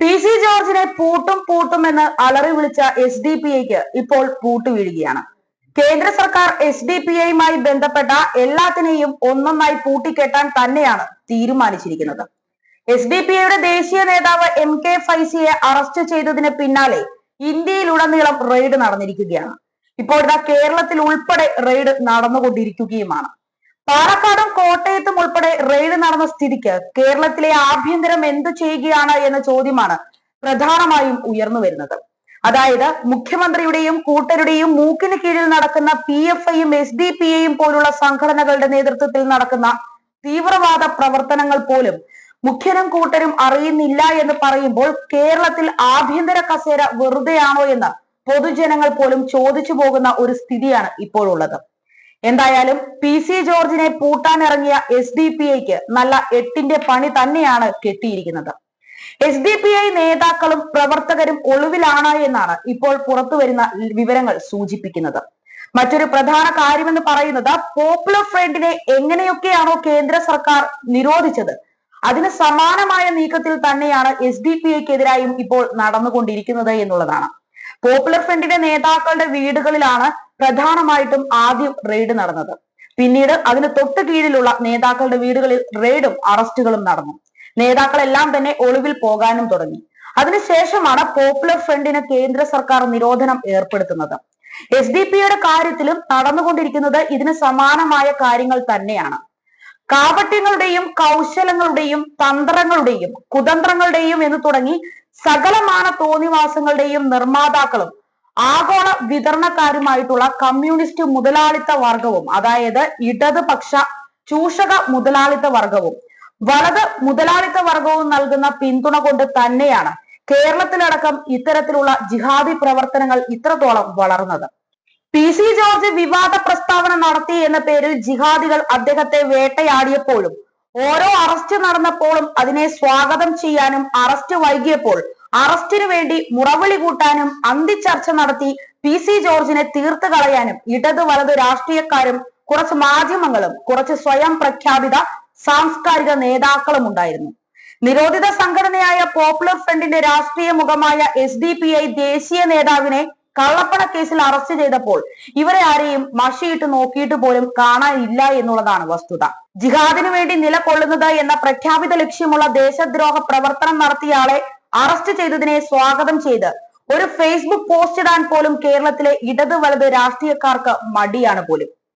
P C ജോർജിനെ പൂട്ടും പൂട്ടും എന്ന് അലറി വിളിച്ച എസ് ഡി പി ഐക്ക് ഇപ്പോൾ പൂട്ടുവീഴുകയാണ് കേന്ദ്ര സർക്കാർ എസ് ഡി പി ഐയുമായി ബന്ധപ്പെട്ട എല്ലാത്തിനെയും ഒന്നൊന്നായി പൂട്ടിക്കെട്ടാൻ തന്നെയാണ് തീരുമാനിച്ചിരിക്കുന്നത്. എസ് ഡി പി ഐയുടെ ദേശീയ നേതാവ് എം കെ ഫൈസിയെ അറസ്റ്റ് ചെയ്തതിന് പിന്നാലെ ഇന്ത്യയിലുടനീളം റെയ്ഡ് നടന്നിരിക്കുകയാണ്. ഇപ്പോഴത്തെ കേരളത്തിൽ ഉൾപ്പെടെ റെയ്ഡ് നടന്നുകൊണ്ടിരിക്കുകയുമാണ്. പാലക്കാടും കോട്ടയത്തും ഉൾപ്പെടെ റെയ്ഡ് നടന്ന സ്ഥിതിക്ക് കേരളത്തിലെ ആഭ്യന്തരം എന്തു ചെയ്യുകയാണ് എന്ന ചോദ്യമാണ് പ്രധാനമായും ഉയർന്നു വരുന്നത്. അതായത് മുഖ്യമന്ത്രിയുടെയും കൂട്ടരുടെയും മൂക്കിന് കീഴിൽ നടക്കുന്ന പി എഫ് ഐയും എസ് ഡി പി ഐയും പോലുള്ള സംഘടനകളുടെ നേതൃത്വത്തിൽ നടക്കുന്ന തീവ്രവാദ പ്രവർത്തനങ്ങൾ പോലും മുഖ്യനും കൂട്ടരും അറിയുന്നില്ല എന്ന് പറയുമ്പോൾ കേരളത്തിൽ ആഭ്യന്തര കസേര വെറുതെയാണോ എന്ന് പൊതുജനങ്ങൾ പോലും ചോദിച്ചു പോകുന്ന ഒരു സ്ഥിതിയാണ് ഇപ്പോഴുള്ളത്. എന്തായാലും പി സി ജോർജിനെ പൂട്ടാനിറങ്ങിയ എസ് ഡി പി ഐക്ക് നല്ല എട്ടിന്റെ പണി തന്നെയാണ് കെട്ടിയിരിക്കുന്നത്. എസ് ഡി പി ഐ നേതാക്കളും പ്രവർത്തകരും ഒളിവിലാണ് എന്നാണ് ഇപ്പോൾ പുറത്തു വരുന്ന വിവരങ്ങൾ സൂചിപ്പിക്കുന്നത്. മറ്റൊരു പ്രധാന കാര്യമെന്ന് പറയുന്നത് പോപ്പുലർ ഫ്രണ്ടിനെ എങ്ങനെയൊക്കെയാണോ കേന്ദ്ര സർക്കാർ നിരോധിച്ചത്? അതിന് സമാനമായ നീക്കത്തിൽ തന്നെയാണ് എസ് ഡി പി ഐക്കെതിരായും ഇപ്പോൾ നടന്നുകൊണ്ടിരിക്കുന്നത് എന്നുള്ളതാണ്. പോപ്പുലർ ഫ്രണ്ടിന്റെ നേതാക്കളുടെ വീടുകളിലാണ് പ്രധാനമായിട്ടും ആദ്യം റെയ്ഡ് നടന്നത്. പിന്നീട് അതിന് തൊട്ട് കീഴിലുള്ള നേതാക്കളുടെ വീടുകളിൽ റെയ്ഡും അറസ്റ്റുകളും നടന്നു. നേതാക്കളെല്ലാം തന്നെ ഒളിവിൽ പോകാനും തുടങ്ങി. അതിനുശേഷമാണ് പോപ്പുലർ ഫ്രണ്ടിന് കേന്ദ്ര സർക്കാർ നിരോധനം ഏർപ്പെടുത്തുന്നത്. എസ് ഡി പിയുടെ കാര്യത്തിലും നടന്നുകൊണ്ടിരിക്കുന്നത് ഇതിന് സമാനമായ കാര്യങ്ങൾ തന്നെയാണ്. കാപട്യങ്ങളുടെയും കൗശലങ്ങളുടെയും തന്ത്രങ്ങളുടെയും കുതന്ത്രങ്ങളുടെയും എന്ന് തുടങ്ങി സകലമാന തോന്നിവാസങ്ങളുടെയും നിർമ്മാതാക്കളും ആഗോള വിതരണക്കാരുമായിട്ടുള്ള കമ്മ്യൂണിസ്റ്റ് മുതലാളിത്ത വർഗവും അതായത് ഇടതുപക്ഷ ചൂഷക മുതലാളിത്ത വർഗവും വലത് മുതലാളിത്ത വർഗവും നൽകുന്ന പിന്തുണ കൊണ്ട് തന്നെയാണ് കേരളത്തിലടക്കം ഇത്തരത്തിലുള്ള ജിഹാദി പ്രവർത്തനങ്ങൾ ഇത്രത്തോളം വളർന്നത്. പി സി ജോർജ് വിവാദ പ്രസ്താവന നടത്തി എന്ന പേരിൽ ജിഹാദികൾ അദ്ദേഹത്തെ വേട്ടയാടിയപ്പോഴും ഓരോ അറസ്റ്റ് നടന്നപ്പോഴും അതിനെ സ്വാഗതം ചെയ്യാനും അറസ്റ്റ് വൈകിയപ്പോൾ അറസ്റ്റിനു വേണ്ടി മുറവിളി കൂട്ടാനും അന്തിച്ചർച്ച നടത്തി പി സി ജോർജിനെ തീർത്ത് കളയാനും ഇടത് വലത് രാഷ്ട്രീയക്കാരും കുറച്ച് മാധ്യമങ്ങളും കുറച്ച് സ്വയം പ്രഖ്യാപിത സാംസ്കാരിക നേതാക്കളും ഉണ്ടായിരുന്നു. നിരോധിത സംഘടനയായ പോപ്പുലർ ഫ്രണ്ടിന്റെ രാഷ്ട്രീയ മുഖമായ എസ് ഡി പി ഐ ദേശീയ നേതാവിനെ കള്ളപ്പണ കേസിൽ അറസ്റ്റ് ചെയ്തപ്പോൾ ഇവരെ ആരെയും മഷിയിട്ട് നോക്കിയിട്ട് പോലും കാണാനില്ല എന്നുള്ളതാണ് വസ്തുത. ജിഹാദിനു വേണ്ടി നിലകൊള്ളുന്നത് എന്ന പ്രഖ്യാപിത ലക്ഷ്യമുള്ള ദേശദ്രോഹ പ്രവർത്തനം നടത്തിയ ആളെ അറസ്റ്റ് ചെയ്തതിനെ സ്വാഗതം ചെയ്ത് ഒരു ഫേസ്ബുക്ക് പോസ്റ്റ് ഇടാൻ പോലും കേരളത്തിലെ ഇടത് വലത് രാഷ്ട്രീയക്കാർക്ക് മടിയാണ് പോലും.